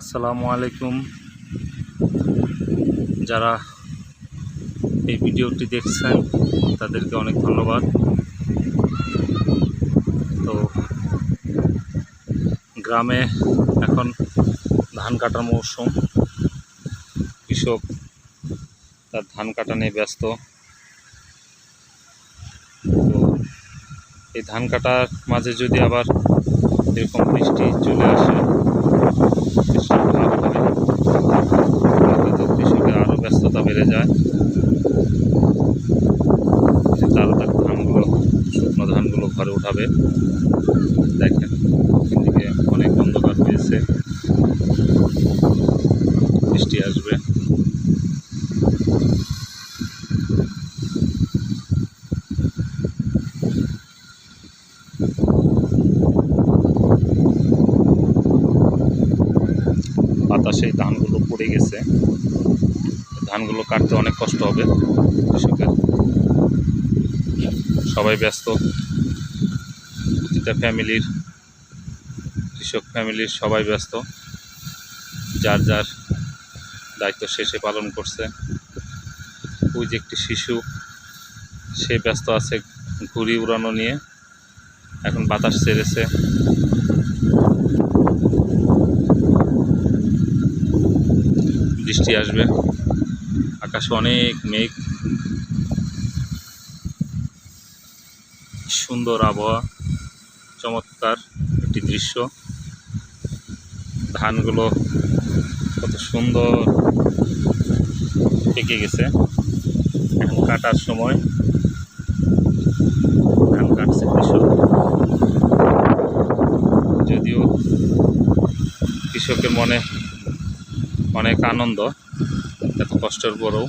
আসসালামু আলাইকুম। যারা এই ভিডিওটি দেখছেন, তাদেরকে অনেক ধন্যবাদ। তো, গ্রামে এখন ধান কাটার মৌসুম। কৃষক তার ধান কাটা নিয়ে ব্যস্ত। তো, এই ধান কাটার মাঝে যদি আবার এরকম বৃষ্টি চলে আসে বৃষ্টির ভাব হয় তাহলে তো কৃষকের আরও ব্যস্ততা বেড়ে যায় যে তারা তার ধানগুলো ধানগুলো ঘরে উঠাবে। দেখেন, এদিকে অনেক অন্ধকার হয়েছে। বৃষ্টি আসবে। বাতাসে ধানগুলো পড়ে গেছে। ধানগুলো কাটতে অনেক কষ্ট হবে কৃষকের। সবাই ব্যস্ত। প্রতিটা ফ্যামিলির, কৃষক ফ্যামিলির সবাই ব্যস্ত। যার যার দায়িত্ব শেষে পালন করছে। ওই যে একটি শিশু, সে ব্যস্ত আছে ঘুড়ি উড়ানো নিয়ে। এখন বাতাস ছেড়েছে। বৃষ্টি আসবে। আকাশে অনেক মেঘ। সুন্দর আবহাওয়া। চমৎকার একটি দৃশ্য। ধানগুলো কত সুন্দর পেকে গেছে। এখন কাটার সময়। ধান কাটছে কৃষক। যদিও কৃষকের মনে অনেক আনন্দ, এত কষ্টের পরেও।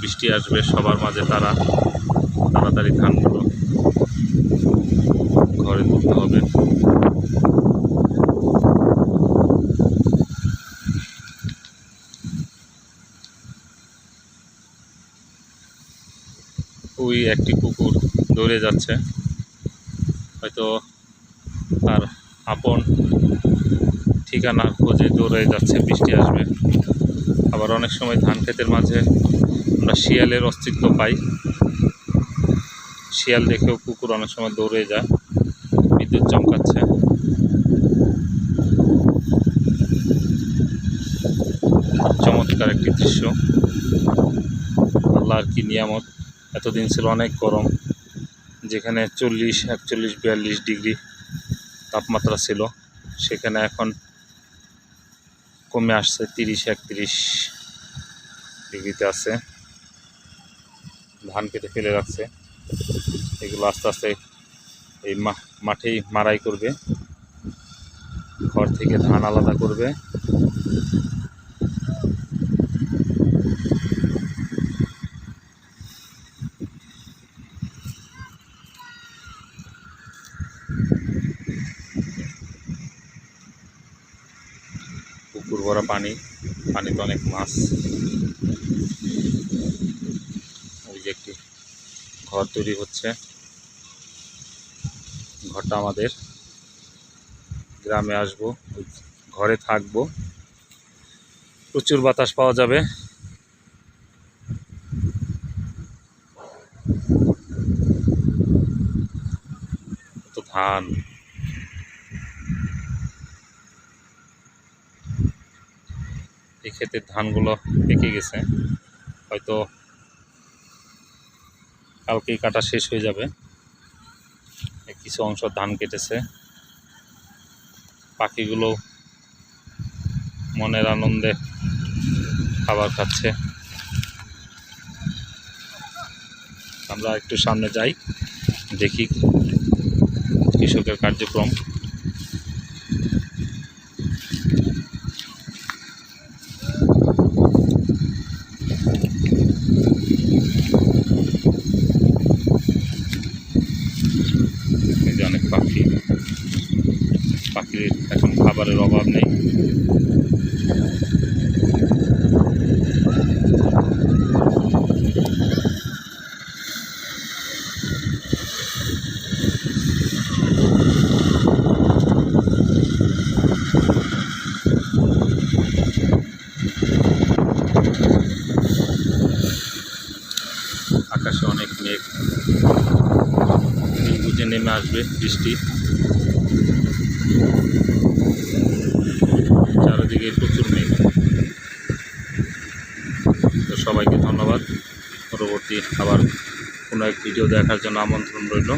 বৃষ্টি আসবে, সবার মাঝে তারা তাড়াতাড়ি ধানগুলো তুলতে হবে। ওই একটি কুকুর দৌড়ে যাচ্ছে। হয়তো তার আপন ঠিকানা খোঁজে দৌড়ে যাচ্ছে, বৃষ্টি আসবে। আবার অনেক সময় ধান ক্ষেতের মাঝে আমরা শিয়ালের অস্তিত্ব পাই। শিয়াল দেখেও কুকুর অনেক সময় দৌড়ে যায়। একটি দৃশ্য। আল্লাহর কি নিয়ামত? এতদিন ছিল অনেক গরম, যেখানে চল্লিশ, একচল্লিশ, বিয়াল্লিশ ডিগ্রি তাপমাত্রা ছিল, সেখানে এখন কমে আসছে তিরিশ, একত্রিশ ডিগ্রিতে আছে। ধান কেটে ফেলে রাখছে। এগুলো আস্তে আস্তে এই মাঠেই মারাই করবে। ঘর থেকে ধান আলাদা করবে। পুকুর ভরা পানি, পানিতে অনেক মাছ। ওই যে একটি ঘর তৈরি হচ্ছে। ঘরটা আমাদের গ্রামে আসব, ঘরে থাকব। প্রচুর বাতাস পাওয়া যাবে। তো ধান ক্ষেতের ধানগুলো পেকে গেছে। হয়তো কালকেই কাটা শেষ হয়ে যাবে। কিছু অংশ ধান কেটেছে। পাখিগুলো মনের আনন্দে খাবার খাচ্ছে। আমরা একটু সামনে যাই, দেখি কৃষকের কার্যক্রম। খাবারের অভাব নেই আকাশে অনেক মেঘ বুঝে নেমে আসবে বৃষ্টি পরবর্তী আবার কোনো এক ভিডিও দেখার জন্য আমন্ত্রণ রইল।